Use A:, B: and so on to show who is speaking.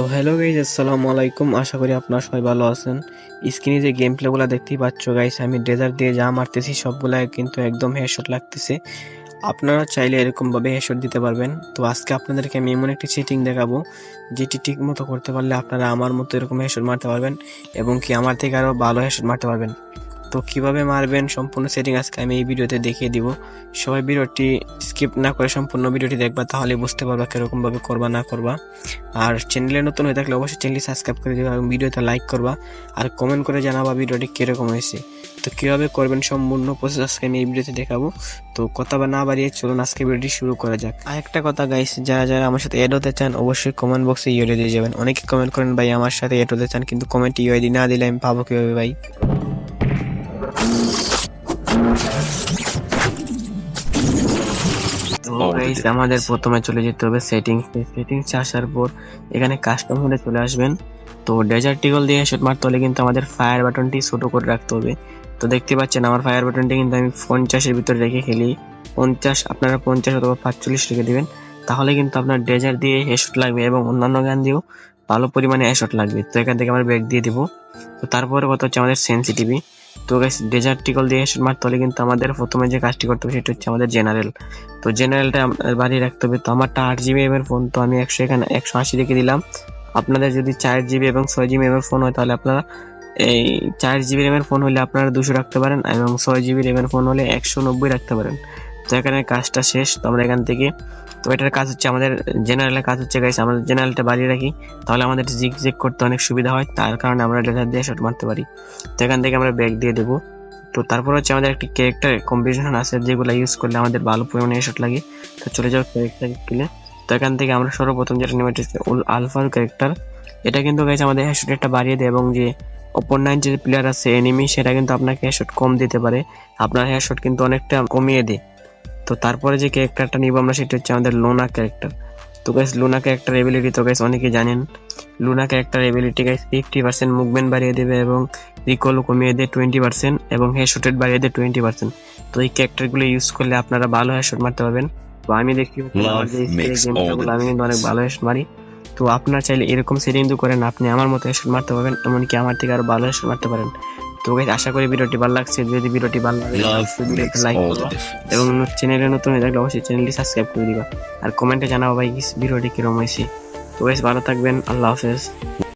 A: তো hello guys আসসালামু আলাইকুম। আশা করি আপনারা সবাই ভালো আছেন। স্ক্রিনে যে গেম প্লেগুলো দেখতেই পাচ্ছ গাইজ আমি ডেজার্ট দিয়ে যা মারতেছি সবগুলাই কিন্তু একদম হেডশট লাগতেছে। আপনারা চাইলে এরকমভাবে হেডশট দিতে পারবেন। তো আজকে আপনাদেরকে আমি এমন একটি সেটিং দেখাবো, যেটি ঠিক মতো করতে পারলে আপনারা আমার মতো এরকম হেডশট মারতে পারবেন এবং কি আমার থেকে আরও ভালো হেডশট মারতে পারবেন। তো কীভাবে মারবেন সম্পূর্ণ সেটিং আজকে আমি এই ভিডিওতে দেখিয়ে দিব। সবাই ভিডিওটি স্কিপ না করে সম্পূর্ণ ভিডিওটি দেখবা, তাহলে বুঝতে পারবা কীরকম ভাবে করবা, না করবা। আর চ্যানেলে নতুন হয়ে থাকলে অবশ্যই চ্যানেলটি সাবস্ক্রাইব করে দিবা এবং ভিডিওতে লাইক করবা। আর কমেন্ট করে জানাবা ভিডিওটি কীরকম হয়েছে। তো কীভাবে করবেন সম্পূর্ণ প্রসেস আজকে আমি এই ভিডিওতে দেখাবো। তো কথা বা না বাড়িয়ে চলুন আজকে ভিডিওটি শুরু করা যাক। আর একটা কথা গাইস যারা যারা আমার সাথে এড হতে চান, অবশ্যই কমেন্ট বক্সে ইয়ে দিয়ে যাবেন। অনেকে কমেন্ট করেন, ভাই, আমার সাথে এড হতে চান, কিন্তু কমেন্ট ইয়ে না দিলে আমি পাবো কীভাবে, ভাই? Guys, আমাদের প্রথমে চলে যেতে হবে সেটিংস সেটিংসে আসার পর এখানে কাস্টম হলে চলে আসবেন। তো ডেজার্ট টিগল দিয়ে হেডশট মারতে হলে কিন্তু আমাদের ফায়ার বাটনটি ছোট করে রাখতে হবে। তো দেখতে পাচ্ছেন আমার ফায়ার বাটনটি কিন্তু আমি পঞ্চাশের ভিতরে রেখে খেলি। পঞ্চাশ আপনারা পঞ্চাশ অথবা পাঁচচল্লিশ রেখে দিবেন। তাহলে কিন্তু আপনার ডেজার্ট দিয়ে হেডশট লাগবে এবং অন্যান্য গান দিয়েও ভালো পরিমাণে হেডশট লাগবে। তো এখান থেকে আমরা ব্রেক দিয়ে দিব। তো তারপরে কথা হচ্ছে আমাদের সেন্সিটিভি তো গাইস ডেজার্টিকল দিয়ে হেডশট মারতে হলে কিন্তু আমাদের প্রথমে যে কাজটি করতে হবে সেটা হচ্ছে আমাদের জেনারেল তো জেনারেলটা বাড়িয়ে রাখতে হবে। তো আমারটা আট জিবি এমের ফোন তো আমি একশো এখানে, একশো আশি রেখে দিলাম। আপনাদের যদি চার জিবি এবং ছয় জিবি এমের ফোন হয়, তাহলে আপনারা এই চার জিবি র্যামের ফোন হলে আপনারা দুশো রাখতে পারেন এবং ছয় জিবি র্যামের ফোন হলে একশো নব্বই রাখতে পারেন। তো এখানে কাজটা শেষ, তো আমরা এখান থেকে তো এটার কাজ হচ্ছে আমাদের জেনারেলের কাজ হচ্ছে গাইস আমাদের জেনারেলটা বাড়িয়ে রাখি। তাহলে আমাদের জিগ জিগ করতে অনেক সুবিধা হয়, তার কারণে আমরা ডেটার দিয়ে শট মারতে পারি। তো এখান থেকে আমরা ব্যাগ দিয়ে দেবো। তো তারপর হচ্ছে আমাদের একটি ক্যারেক্টার কম্বিনেশন আছে, যেগুলো ইউজ করলে আমাদের ভালো পরিমাণে শট লাগে। তো চলে যাও ক্যারেক্টার স্কিলে তো এখান থেকে আমরা সর্বপ্রথম যেটা এটা হচ্ছে আলফার ক্যারেক্টার এটা কিন্তু গাইছে আমাদের হেডশটটা বাড়িয়ে দেয় এবং যে অপর নাইন যে প্লেয়ার আছে এনিমি সেটা কিন্তু আপনাকে হেডশট কম দিতে পারে। আপনার হেডশট কিন্তু অনেকটা কমিয়ে দেয়। তো তারপরে যে ক্যারেক্টারটা নিব আমরা সেটা হচ্ছে আমাদের লোনা ক্যারেক্টার তো গাইস লুনা ক্যারেক্টার এবিলিটি তো গাইস অনেকেই জানেন। Luna character ability guys fifty percent movement বাড়িয়ে দেবে এবং রিকল কমিয়ে দেয় টোয়েন্টি পার্সেন্ট এবং হেডশটেড বাড়িয়ে দেয় টোয়েন্টি পার্সেন্ট তো এই ক্যারেক্টারগুলো ইউজ করলে আপনারা ভালো হেডশট মারতে পারবেন। তো আমি দেখি আমি কিন্তু অনেক ভালো হেডশট মারি। তো আপনার চাইলে এরকম সেটিং করেন আপনি আমার মতো হেডশট মারতে পারবেন এমনকি আমার থেকে আরও ভালো হেডশট মারতে পারেন। তো গাইস আশা করি ভিডিওটি ভালো লাগছে। যদি ভিডিওটি ভালো লাগে লাইক করবা. এবং চ্যানেলে নতুন হয়ে থাকলে অবশ্যই চ্যানেলটি সাবস্ক্রাইব করে দিবা। আর কমেন্টে জানাব ভাই ভিডিওটি কীরকম হয়েছে। তো বেশ ভালো থাকবেন আল্লাহ হাফেজ।